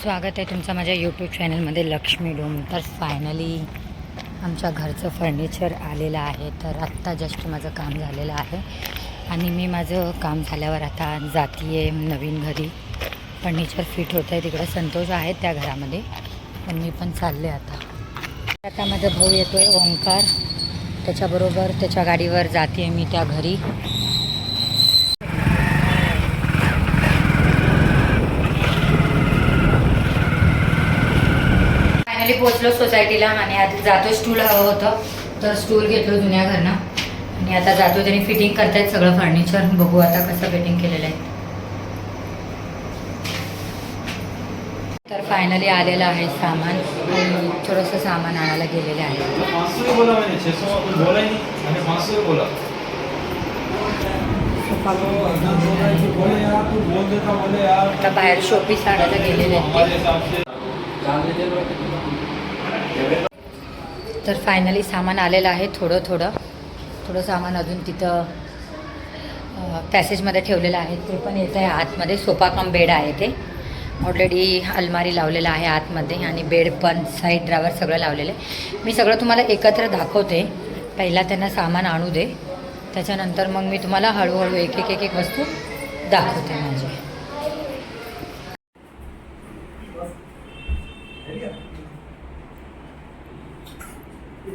स्वागत आहे तुमचं माझ्या यूट्यूब चॅनलमध्ये लक्ष्मी डोम. तर फायनली आमच्या घरचं फर्निचर आलेलं आहे. तर आत्ता जस्ट माझं काम झालेलं आहे. आणि मी माझं काम झाल्यावर आता जाती आहे नवीन घरी. फर्निचर फिट होतं आहे तिकडे संतोष आहेत त्या घरामध्ये. पण मी पण चालले आता. आता माझा भाऊ येतो आहे ओंकार. त्याच्याबरोबर त्याच्या गाडीवर जाते मी त्या घरी. फायनली पोहोचलो सोसायटीला आणि आता जातो स्टूल हवं होतं. तर स्टूल घेतलो जुन्या घरनं. आणि आता जातो त्यांनी फिटिंग करतायत सगळं फर्निचर बघू आता कसं फिटिंग केलेलं आहे. तर फायनली आलेलं आहे सामान आणि थोडंसं सामान आणायला गेलेले आहे. यार आता बाहेर शोपीस आणायला गेलेले आहेत तर फायनली सामान आलेलं आहे थोडं थोडं. थोडं सामान अजून तिथं पॅसेजमध्ये ठेवलेलं आहे. ते पण येतं आहे आतमध्ये. सोफा कम बेड आहे ते. ऑलरेडी अलमारी लावलेलं आहे आतमध्ये आणि बेड पण साईड ड्रायवर सगळं लावलेलं आहे. मी सगळं तुम्हाला एकत्र दाखवते. पहिला त्यांना सामान आणू दे. त्याच्यानंतर मग मी तुम्हाला हळूहळू एक एक एक एक वस्तू दाखवते माझी फिरा लो इधर अब ये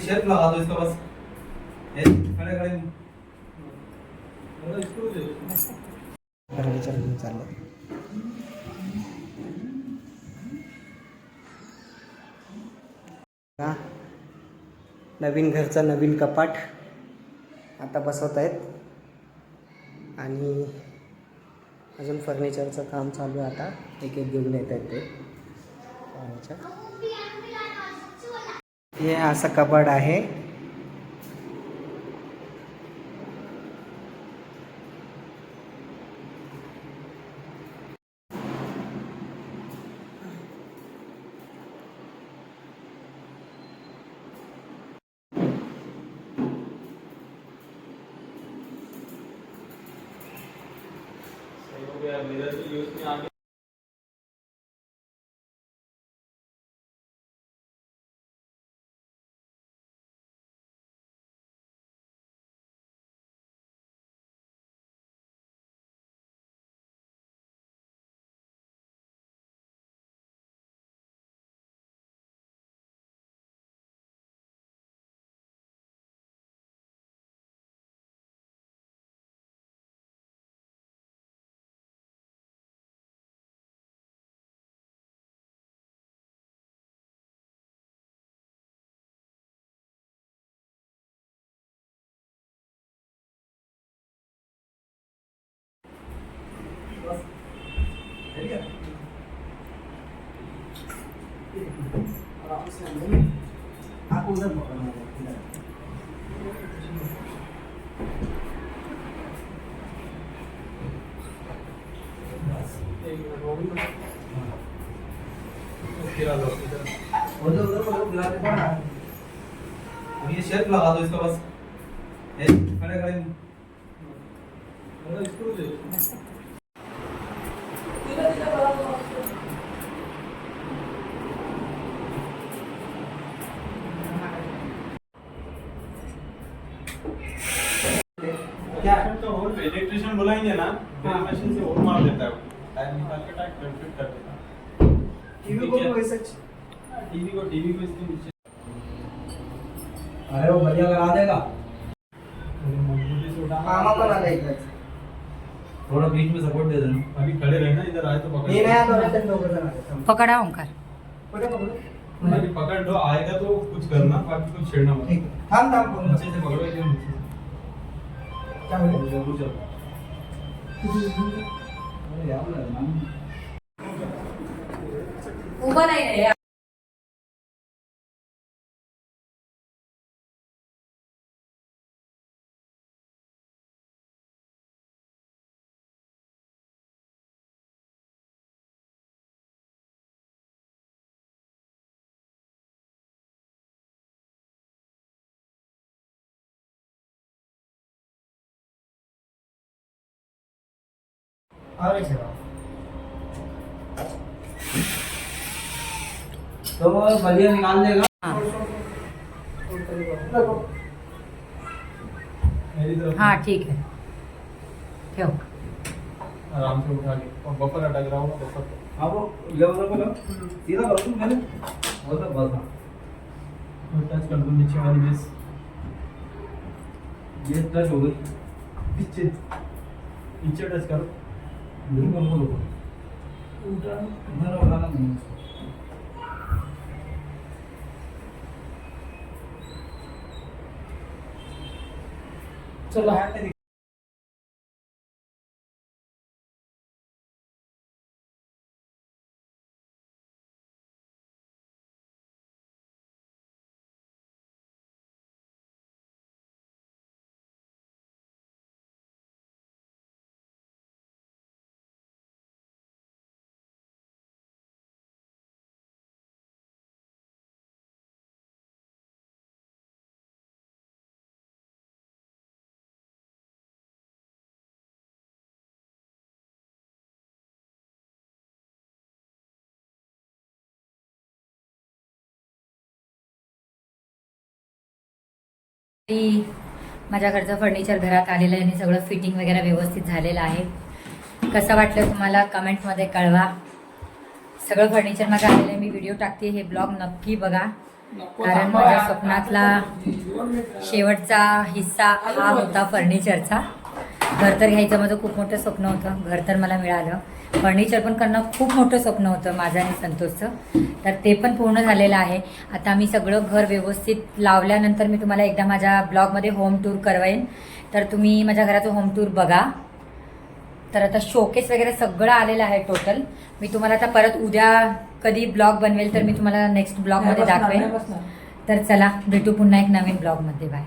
शेल्फ लगा दो इसका बस खड़े खड़े चाललं हा नवीन घरचा नवीन कपाट आता बसवत आहेत. आणि अजून फर्निचरचं काम चालू आहे आता. एक एक घेऊन येत आहेत ते. फर्निचर. हे असं कपाट आहे. यूज में आ अब ये शेल्फ लगा दो इसका बस ये खड़े खड़े क्या तो होल इलेक्ट्रिशियन बुलाएँगे ना ड्रिल मशीन से होल मार देता है वो। टायर निकाल के टायर कंप्लीट कर देता है। टीवी को वैसे टीवी को टीवी को इसके नीचे। अरे वो बढ़िया करा देगा। मामा बना देगा थोड़ा बीच में सपोर्ट दे देना। अभी खड़े रहना इधर आए तो पकड़ ये नया तो रहते दो पकडा ओंकार पकड़ो पकड़ो। अभी पकड़ लो आएगा तो? कुछ करना बाकी कुछ छेड़ना मत. ठीक. है थाम थाम बोलो नीचे से पकड़ो एकदम क्या बोले? जरूर चलो अरे यार ना उभं नाही रे और ऐसे। तो बढ़िया निकाल देगा। हाँ। मेरी तरफ़ हाँ ठीक है। ठेव। आराम से उठा के। और बफर अटक रहा होगा बफर। हाँ वो ये बफर को सीधा कर दो मैंने? वो तो बस हाँ। और टच कर दो नीचे वाली बेस ये टच हो गई। पीछे। पीछे टच करो। बिल्कुल बोलो उधर उठाना नहीं है। माझ्या घरचं फर्निचर घरात आलेलं आहे आणि सगळं फिटिंग वगैरे व्यवस्थित झालेलं आहे. कसं वाटलं तुम्हाला कमेंटमध्ये कळवा. सगळं फर्निचर माझं आलेलं आहे. मी व्हिडिओ टाकते. हे ब्लॉग नक्की बघा. कारण माझ्या स्वप्नातला शेवटचा हिस्सा हा होता फर्निचरचा घर तर घ्यायचं माझं खूप मोठं स्वप्न होतं. घर तर मला मिळालं. फर्निचर पण करणं खूप मोठं स्वप्न होतं माझं आणि संतोषचं. तर ते पण पूर्ण झालेलं आहे. आता मी सगळं घर व्यवस्थित लावल्यानंतर मी तुम्हाला एकदा माझ्या ब्लॉगमध्ये होम टूर करवेन. तर तुम्ही माझ्या घराचं होम टूर बघा. तर आता शोकेस वगैरे सगळं आलेलं आहे टोटल मी तुम्हाला आता परत उद्या कधी ब्लॉग बनवेल तर मी तुम्हाला नेक्स्ट ब्लॉगमध्ये दाखवेन. तर चला भेटू पुन्हा एक नवीन ब्लॉगमध्ये. बाय.